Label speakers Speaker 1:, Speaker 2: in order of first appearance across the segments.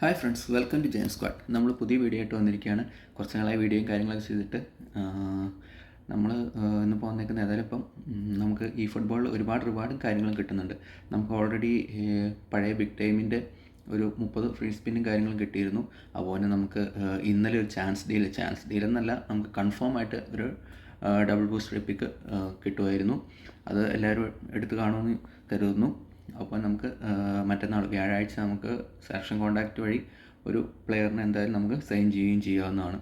Speaker 1: Hi friends welcome to Jain squad നമ്മൾ പുതിയ video ആയിട്ട് വന്നിരിക്കുകയാണ്. കുറച്ച് നാളായി വീഡിയോയും കാര്യങ്ങളൊക്കെ ചെയ്തിട്ട്. നമ്മൾ ഇന്നിപ്പോൾ വന്നേക്കുന്ന ഏതായാലും ഇപ്പം നമുക്ക് ഈ ഫുട്ബോളിൽ ഒരുപാട് റിവാർഡും കാര്യങ്ങളും കിട്ടുന്നുണ്ട്. നമുക്ക് ഓൾറെഡി പഴയ ബിഗ് ടൈമിന്റെ ഒരു മുപ്പത് ഫ്രീ സ്പിന്നും കാര്യങ്ങളും കിട്ടിയിരുന്നു. അതുപോലെ നമുക്ക് ഇന്നലെ ഒരു ചാൻസ് ഡീൽ ചാൻസ് ഡീൽ എന്നല്ല നമുക്ക് കൺഫേം ആയിട്ട് ഒരു ഡബിൾ ബൂസ്റ്റർ പിക്ക് കിട്ടുമായിരുന്നു. അത് എല്ലാവരും എടുത്ത് കാണുമെന്ന് കരുതുന്നു. അപ്പോൾ നമുക്ക് മറ്റന്നാൾ വ്യാഴാഴ്ച നമുക്ക് സെലക്ഷൻ കോൺടാക്റ്റ് വഴി ഒരു പ്ലെയറിനെ എന്തായാലും നമുക്ക് സൈൻ ചെയ്യുകയും ചെയ്യാവുന്നതാണ്.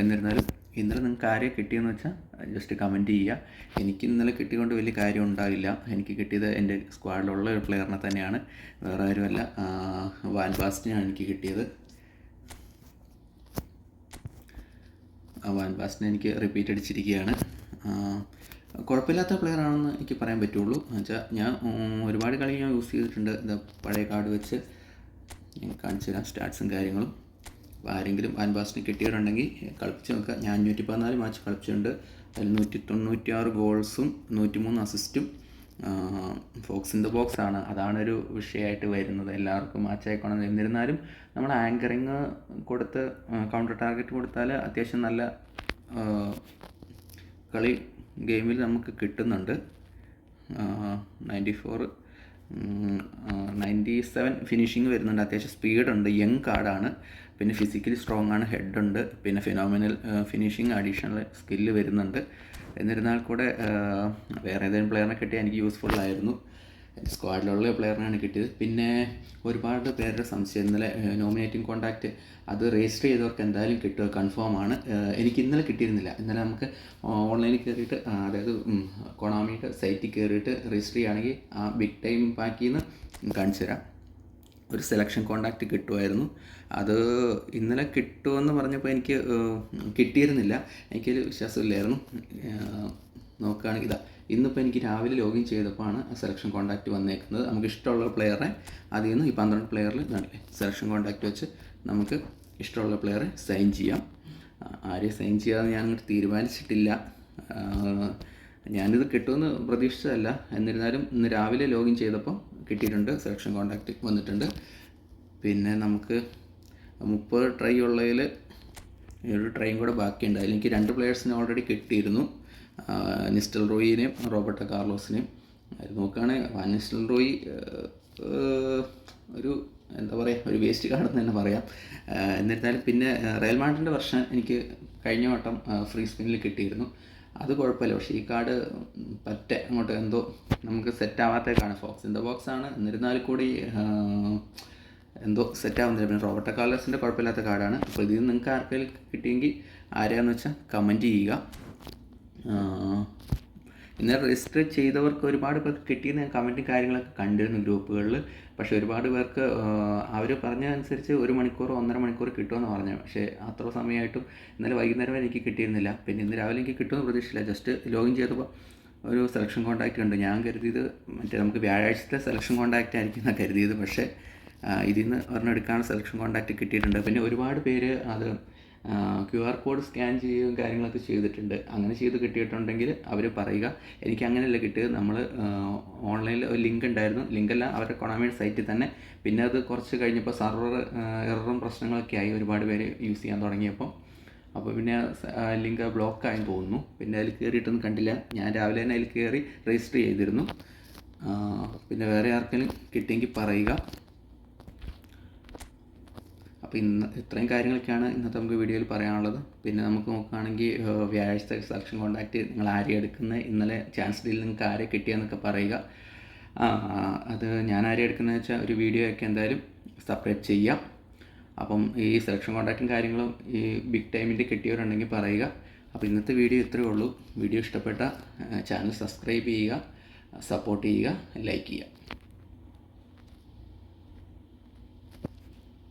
Speaker 1: എന്നിരുന്നാലും ഇന്നലെ നിങ്ങൾക്ക് ആരെ കിട്ടിയെന്ന് വെച്ചാൽ ജസ്റ്റ് കമന്റ് ചെയ്യുക. എനിക്ക് ഇന്നലെ കിട്ടിക്കൊണ്ട് വലിയ കാര്യം ഉണ്ടാവില്ല. എനിക്ക് കിട്ടിയത് എന്റെ സ്ക്വാഡിലുള്ള ഒരു പ്ലെയറിനെ തന്നെയാണ്. വേറെ ആരുമല്ല. വാൻ ബാസ്റ്റിനാണ് എനിക്ക് കിട്ടിയത്. വാൻ ബാസ്റ്റിനെ എനിക്ക് റിപ്പീറ്റ് അടിച്ചിരിക്കുകയാണ്. കുഴപ്പമില്ലാത്ത പ്ലെയർ ആണെന്ന് എനിക്ക് പറയാൻ പറ്റുള്ളൂ. എന്നുവെച്ചാൽ ഞാൻ ഒരുപാട് കളി ഞാൻ യൂസ് ചെയ്തിട്ടുണ്ട്. എന്താ പഴയ കാർഡ് വെച്ച് ഞാൻ കാണിച്ചു തരാം സ്റ്റാറ്റ്സും കാര്യങ്ങളും. അപ്പോൾ ആരെങ്കിലും വാൻ ബാസ്റ്റിനെ കിട്ടിയിട്ടുണ്ടെങ്കിൽ കളിപ്പിച്ച് നോക്കുക. ഞാൻ അഞ്ഞൂറ്റി പതിനാല് മാച്ച് കളിച്ചിട്ടുണ്ട്. അതിൽ നൂറ്റി തൊണ്ണൂറ്റി ആറ് ഗോൾസും നൂറ്റി മൂന്ന് അസിസ്റ്റും ഫോക്സ് ഇൻ ദ ബോക്സ് ആണ്. അതാണ് ഒരു വിഷയമായിട്ട് വരുന്നത്. എല്ലാവർക്കും മാച്ച് ആയിക്കോണം. എന്നിരുന്നാലും നമ്മൾ ആങ്കറിങ് കൊടുത്ത് കൗണ്ടർ ടാർഗറ്റ് കൊടുത്താൽ അത്യാവശ്യം നല്ല കളി ഗെയിമിൽ നമുക്ക് കിട്ടുന്നുണ്ട്. Ninety four ninety seven finishing വരുന്നുണ്ട്. അത്യാവശ്യം സ്പീഡുണ്ട് യങ് കാർഡാണ്. പിന്നെ ഫിസിക്കലി സ്ട്രോങ് ആണ്. ഹെഡ് ഉണ്ട് പിന്നെ ഫിനോമിനൽ ഫിനിഷിങ് അഡീഷണൽ സ്കില്ല് വരുന്നുണ്ട്. എന്നിരുന്നാൽ കൂടെ വേറെ ഏതെങ്കിലും പ്ലെയറിനെ കിട്ടിയാൽ എനിക്ക് യൂസ്ഫുൾ ആയിരുന്നു. എന്റെ സ്ക്വാഡിലുള്ള പ്ലെയറിനാണ് കിട്ടിയത്. പിന്നെ ഒരുപാട് പേരുടെ സംശയം ഇന്നലെ നോമിനേറ്റിംഗ് കോൺടാക്റ്റ് അത് രജിസ്റ്റർ ചെയ്തവർക്ക് എന്തായാലും കിട്ടുക കൺഫേം ആണ്. എനിക്ക് ഇന്നലെ കിട്ടിയിരുന്നില്ല. ഇന്നലെ നമുക്ക് ഓൺലൈനിൽ കയറിയിട്ട് അതായത് കൊണാമിയുടെ സൈറ്റിൽ കയറിയിട്ട് രജിസ്റ്റർ ചെയ്യുകയാണെങ്കിൽ ആ ബിഗ് ടൈം പാക്കിൽ നിന്ന് കാണിച്ചു തരാം. ഒരു സെലക്ഷൻ കോണ്ടാക്റ്റ് കിട്ടുമായിരുന്നു. അത് ഇന്നലെ കിട്ടുമെന്ന് പറഞ്ഞപ്പോൾ എനിക്ക് കിട്ടിയിരുന്നില്ല. എനിക്കൊരു വിശ്വാസമില്ലായിരുന്നു. നോക്കുകയാണെങ്കിൽ ഇതാ ഇന്നിപ്പോൾ എനിക്ക് രാവിലെ ലോഗിൻ ചെയ്തപ്പോൾ ആണ് സെലക്ഷൻ കോൺടാക്റ്റ് വന്നേക്കുന്നത്. നമുക്ക് ഇഷ്ടമുള്ള പ്ലെയറെ അതിൽ നിന്ന് ഈ പന്ത്രണ്ട് പ്ലെയറിൽ സെലക്ഷൻ കോൺടാക്റ്റ് വെച്ച് നമുക്ക് ഇഷ്ടമുള്ള പ്ലെയറെ സൈൻ ചെയ്യാം. ആരെ സൈൻ ചെയ്യാമെന്ന് ഞാൻ അങ്ങോട്ട് തീരുമാനിച്ചിട്ടില്ല ഞാനിത് കിട്ടുമെന്ന് പ്രതീക്ഷിച്ചതല്ല. എന്നിരുന്നാലും ഇന്ന് രാവിലെ ലോഗിൻ ചെയ്തപ്പോൾ കിട്ടിയിട്ടുണ്ട് സെലക്ഷൻ കോൺടാക്റ്റ് വന്നിട്ടുണ്ട്. പിന്നെ നമുക്ക് മുപ്പത് ട്രൈ ഉള്ളതിൽ ഒരു ട്രൈയും കൂടെ ബാക്കിയുണ്ട്. അതിൽ എനിക്ക് രണ്ട് പ്ലെയേഴ്സിനെ ഓൾറെഡി കിട്ടിയിരുന്നു. നിസ്റ്റൽ റോയിനെയും റോബർട്ട് കാർലോസിനെയും നോക്കുകയാണെങ്കിൽ വാൻ നിസ്റ്റൽ റോയി ഒരു എന്താ പറയുക ഒരു വേസ്റ്റ് കാർഡെന്ന് തന്നെ പറയാം. എന്നിരുന്നാലും പിന്നെ റയൽ മാഡ്രിന്റെ വർഷം എനിക്ക് കഴിഞ്ഞ വട്ടം ഫ്രീ സ്പിന്നിൽ കിട്ടിയിരുന്നു. അത് കുഴപ്പമില്ല. പക്ഷേ ഈ കാർഡ് പറ്റ അങ്ങോട്ട് എന്തോ നമുക്ക് set card fox in the box ആണ്. എന്നിരുന്നാൽ കൂടി എന്തോ സെറ്റ് ആവുന്നില്ല. പിന്നെ റോബർട്ട കാർലോസിന്റെ കുഴപ്പമില്ലാത്ത കാർഡാണ്. അപ്പോൾ ഇതിൽ നിങ്ങൾക്ക് ആർക്കെങ്കിലും കിട്ടിയെങ്കിൽ ആരെയാണെന്ന് വെച്ചാൽ കമന്റ് ചെയ്യുക. ഇന്നലെ രജിസ്റ്റർ ചെയ്തവർക്ക് ഒരുപാട് പേർക്ക് കിട്ടിയെന്ന് ഞാൻ കമന്റും കാര്യങ്ങളൊക്കെ കണ്ടിരുന്നു ഗ്രൂപ്പുകളിൽ പക്ഷേ ഒരുപാട് പേർക്ക് അവർ പറഞ്ഞതനുസരിച്ച് ഒരു മണിക്കൂർ ഒന്നര മണിക്കൂർ കിട്ടുമെന്ന് പറഞ്ഞു. പക്ഷേ അത്ര സമയമായിട്ടും ഇന്നലെ വൈകുന്നേരം വരെ എനിക്ക് കിട്ടിയിരുന്നില്ല. പിന്നെ ഇന്ന് രാവിലെ എനിക്ക് കിട്ടുമെന്ന് പ്രതീക്ഷയില്ല. ജസ്റ്റ് ലോഗിൻ ചെയ്തപ്പോൾ ഒരു സെലക്ഷൻ കോൺടാക്റ്റ് ഉണ്ട്. ഞാൻ കരുതിയത് മറ്റേ നമുക്ക് വ്യാഴാഴ്ചത്തെ സെലക്ഷൻ കോൺടാക്റ്റ് ആയിരിക്കും എന്നാണ് കരുതിയത്. പക്ഷേ ഇതിൽ നിന്ന് ഒരെണ്ണം എടുക്കാനുള്ള സെലക്ഷൻ കോൺടാക്റ്റ് കിട്ടിയിട്ടുണ്ട്. പിന്നെ ഒരുപാട് പേര് അത് ക്യു ആർ കോഡ് സ്കാൻ ചെയ്യുകയും കാര്യങ്ങളൊക്കെ ചെയ്തിട്ടുണ്ട്. അങ്ങനെ ചെയ്ത് കിട്ടിയിട്ടുണ്ടെങ്കിൽ അവർ പറയുക എനിക്ക് അങ്ങനെയല്ല കിട്ടിയത്. നമ്മൾ ഓൺലൈനിൽ ഒരു ലിങ്ക് ഉണ്ടായിരുന്നു. ലിങ്കല്ല അവരുടെ കൊണാമിയുടെ സൈറ്റിൽ തന്നെ. പിന്നെ അത് കുറച്ച് കഴിഞ്ഞപ്പോൾ സർവർ എററും പ്രശ്നങ്ങളൊക്കെ ആയി ഒരുപാട് പേര് യൂസ് ചെയ്യാൻ തുടങ്ങിയപ്പോൾ. അപ്പോൾ പിന്നെ ലിങ്ക് ബ്ലോക്ക് ആയെന്ന് തോന്നുന്നു. പിന്നെ അതിൽ കയറിയിട്ടൊന്നും കണ്ടില്ല. ഞാൻ രാവിലെ തന്നെ അതിൽ കയറി രജിസ്റ്റർ ചെയ്തിരുന്നു. പിന്നെ വേറെ ആർക്കെങ്കിലും കിട്ടിയെങ്കിൽ പറയുക. അപ്പോൾ ഇന്ന് ഇത്രയും കാര്യങ്ങളൊക്കെയാണ് ഇന്നത്തെ നമുക്ക് വീഡിയോയിൽ പറയാനുള്ളത്. പിന്നെ നമുക്ക് നോക്കുകയാണെങ്കിൽ വ്യാഴാഴ്ച സെലക്ഷൻ കോൺടാക്റ്റ് നിങ്ങൾ ആരെ എടുക്കുന്നത് ഇന്നലെ ചാൻസ് ഡീൽ നിങ്ങൾക്ക് ആരെ കിട്ടിയെന്നൊക്കെ പറയുക. അത് ഞാൻ ആരെ എടുക്കുന്നതെന്ന് വെച്ചാൽ ഒരു വീഡിയോ ഒക്കെ എന്തായാലും സെപ്പറേറ്റ് ചെയ്യാം. അപ്പം ഈ സെലക്ഷൻ കോൺടാക്റ്റും കാര്യങ്ങളും ഈ ബിഗ് ടൈമിന്റെ കിട്ടിയവരുണ്ടെങ്കിൽ പറയുക. അപ്പോൾ ഇന്നത്തെ വീഡിയോ ഇത്രയേ ഉള്ളൂ. വീഡിയോ ഇഷ്ടപ്പെട്ട ചാനൽ സബ്സ്ക്രൈബ് ചെയ്യുക സപ്പോർട്ട് ചെയ്യുക ലൈക്ക് ചെയ്യുക.